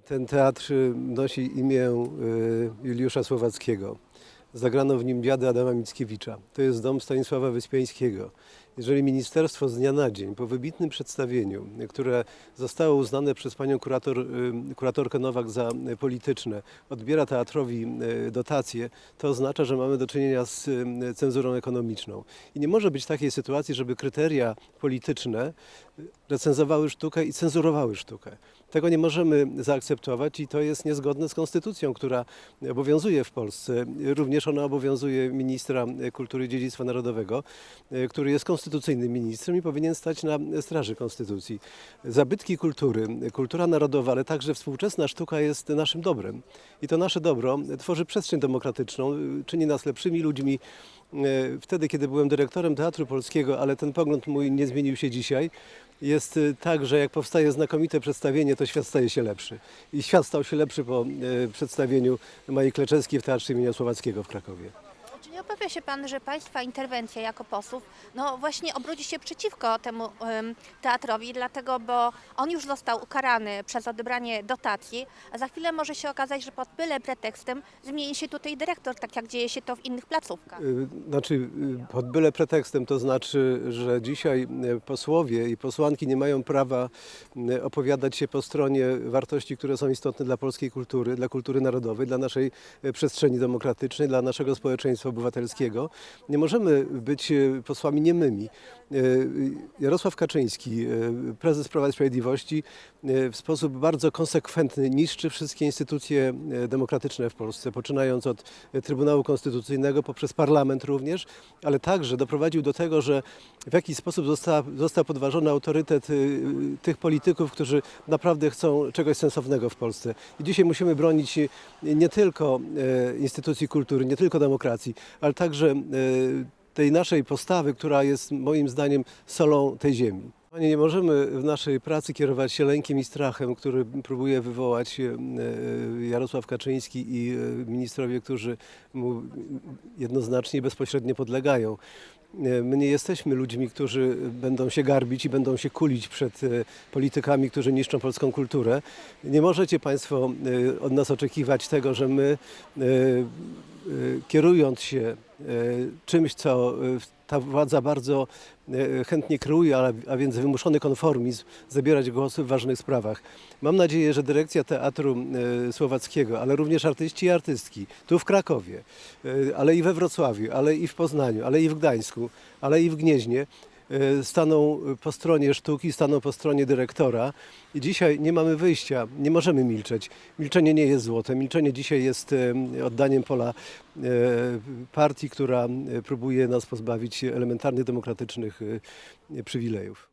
Ten teatr nosi imię y, Juliusza Słowackiego. Zagrano w nim dziady Adama Mickiewicza. To jest dom Stanisława Wyspiańskiego. Jeżeli ministerstwo z dnia na dzień, po wybitnym przedstawieniu, które zostało uznane przez panią kurator, y, kuratorkę Nowak za y, polityczne, odbiera teatrowi dotacje, to oznacza, że mamy do czynienia z cenzurą ekonomiczną. I nie może być takiej sytuacji, żeby kryteria polityczne recenzowały sztukę i cenzurowały sztukę. Tego nie możemy zaakceptować i to jest niezgodne z konstytucją, która obowiązuje w Polsce. Również ona obowiązuje ministra kultury i dziedzictwa narodowego, e, który jest konstytucyjnym ministrem i powinien stać na straży konstytucji. Zabytki kultury, kultura narodowa, ale także współczesna sztuka jest naszym dobrem. I to nasze dobro tworzy przestrzeń demokratyczną, y, czyni nas lepszymi ludźmi. E, Wtedy, kiedy byłem dyrektorem Teatru Polskiego, ale ten pogląd mój nie zmienił się dzisiaj, jest y, tak, że jak powstaje znakomite przedstawienie, to świat staje się lepszy. I świat stał się lepszy po e, przedstawieniu Marii Kleczewskiej w Teatrze imienia Słowackiego w Krakowie. Obawia się Pan, że Państwa interwencja jako posłów no właśnie obróci się przeciwko temu em, teatrowi, dlatego bo on już został ukarany przez odebranie dotacji, a za chwilę może się okazać, że pod byle pretekstem zmieni się tutaj dyrektor, tak jak dzieje się to w innych placówkach. Y, Znaczy, y, pod byle pretekstem, to znaczy, że dzisiaj y, posłowie i posłanki nie mają prawa y, opowiadać się po stronie wartości, które są istotne dla polskiej kultury, dla kultury narodowej, dla naszej y, przestrzeni demokratycznej, dla naszego społeczeństwa obywatelskiego. Nie możemy być y, posłami niemymi. Y, Jarosław Kaczyński, y, prezes Prawa i Sprawiedliwości, y, w sposób bardzo konsekwentny niszczy wszystkie instytucje demokratyczne w Polsce, poczynając od Trybunału Konstytucyjnego, poprzez parlament również, ale także doprowadził do tego, że w jakiś sposób został, został podważony autorytet tych polityków, którzy naprawdę chcą czegoś sensownego w Polsce. I dzisiaj musimy bronić nie tylko instytucji kultury, nie tylko demokracji, ale także tej naszej postawy, która jest moim zdaniem solą tej ziemi. Panie, Nie możemy w naszej pracy kierować się lękiem i strachem, który próbuje wywołać e, Jarosław Kaczyński i e, ministrowie, którzy mu jednoznacznie bezpośrednio podlegają. E, My nie jesteśmy ludźmi, którzy będą się garbić i będą się kulić przed e, politykami, którzy niszczą polską kulturę. Nie możecie Państwo e, od nas oczekiwać tego, że my kierując się czymś, co e, ta władza bardzo e, chętnie kreuje, a więc wymuszony konformizm, zabierać głos w ważnych sprawach. Mam nadzieję, że dyrekcja Teatru e, Słowackiego, ale również artyści i artystki, tu w Krakowie, e, ale i we Wrocławiu, ale i w Poznaniu, ale i w Gdańsku, ale i w Gnieźnie, staną po stronie sztuki, staną po stronie dyrektora. I dzisiaj nie mamy wyjścia, nie możemy milczeć. Milczenie nie jest złotem. Milczenie dzisiaj jest e, oddaniem pola e, partii, która e, próbuje nas pozbawić elementarnych demokratycznych e, przywilejów.